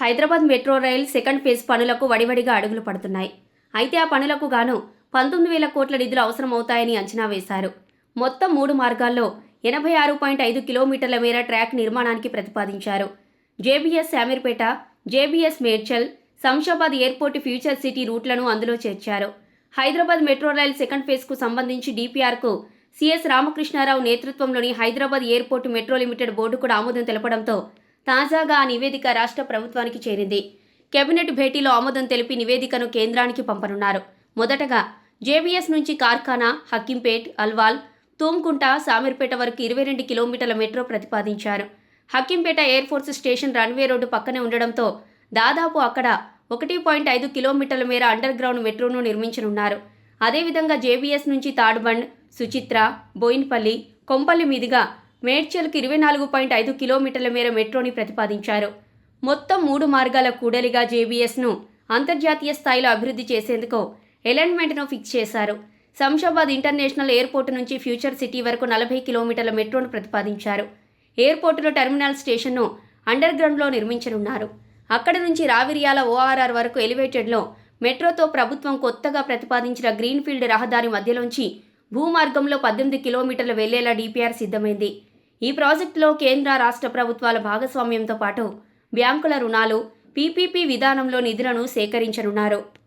Hyderabad metro rail second phase పనులకు వడివడిగా అడుగులు పడుతున్నాయి. అయితే ఆ పనులకు గాను పంతొమ్మిది వేల కోట్ల నిధులు అవసరమవుతాయని అంచనా వేశారు. మొత్తం మూడు మార్గాల్లో ఎనభై ఆరు పాయింట్ ఐదు కిలోమీటర్ల మేర ట్రాక్ నిర్మాణానికి ప్రతిపాదించారు. JBS Shamirpet JBS Medchal Shamshabad airport future city రూట్లను అందులో చేర్చారు. హైదరాబాద్ మెట్రో రైల్ సెకండ్ ఫేజ్కు సంబంధించి డీపీఆర్కు సిఎస్ రామకృష్ణారావు నేతృత్వంలోని Hyderabad airport metro limited board కూడా ఆమోదం తెలపడంతో తాజాగా ఆ నివేదిక రాష్ట్ర ప్రభుత్వానికి చేరింది. కేబినెట్ భేటీలో ఆమోదం తెలిపి నివేదికను కేంద్రానికి పంపనున్నారు. మొదటగా జేబీఎస్ నుంచి కార్ఖానా హక్కింపేట్ అల్వాల్ తూమ్కుంట సామీర్పేట వరకు ఇరవై రెండు కిలోమీటర్ల మెట్రో ప్రతిపాదించారు. Hakimpet air force station runway road పక్కనే ఉండడంతో దాదాపు అక్కడ ఒకటి పాయింట్ ఐదు కిలోమీటర్ల మేర అండర్ గ్రౌండ్ మెట్రోను నిర్మించనున్నారు. అదేవిధంగా జేబీఎస్ నుంచి తాడ్బండ్ సుచిత్ర బోయిన్పల్లి కొంపల్లి మీదుగా మేడ్చల్కు ఇరవై నాలుగు పాయింట్ ఐదు కిలోమీటర్ల మేర మెట్రోని ప్రతిపాదించారు. మొత్తం మూడు మార్గాల కూడలిగా జేబీఎస్ను అంతర్జాతీయ స్థాయిలో అభివృద్ధి చేసేందుకు ఎలైన్మెంట్ను ఫిక్స్ చేశారు. శంషాబాద్ ఇంటర్నేషనల్ ఎయిర్పోర్ట్ నుంచి ఫ్యూచర్ సిటీ వరకు నలభై కిలోమీటర్ల మెట్రోను ప్రతిపాదించారు. ఎయిర్పోర్టులో టెర్మినల్ స్టేషన్ను అండర్ గ్రౌండ్లో నిర్మించనున్నారు. అక్కడి నుంచి రావిరియాల ఓఆర్ఆర్ వరకు ఎలివేటెడ్లో మెట్రోతో ప్రభుత్వం కొత్తగా ప్రతిపాదించిన గ్రీన్ఫీల్డ్ రహదారి మధ్యలోంచి భూమార్గంలో పద్దెనిమిది కిలోమీటర్లు వెళ్ళేలా డీపీఆర్ సిద్ధమైంది. ఈ ప్రాజెక్టులో కేంద్ర రాష్ట్ర ప్రభుత్వాల భాగస్వామ్యంతో పాటు బ్యాంకుల రుణాలు పీపీపీ విధానంలో నిధులను సేకరించనున్నారు.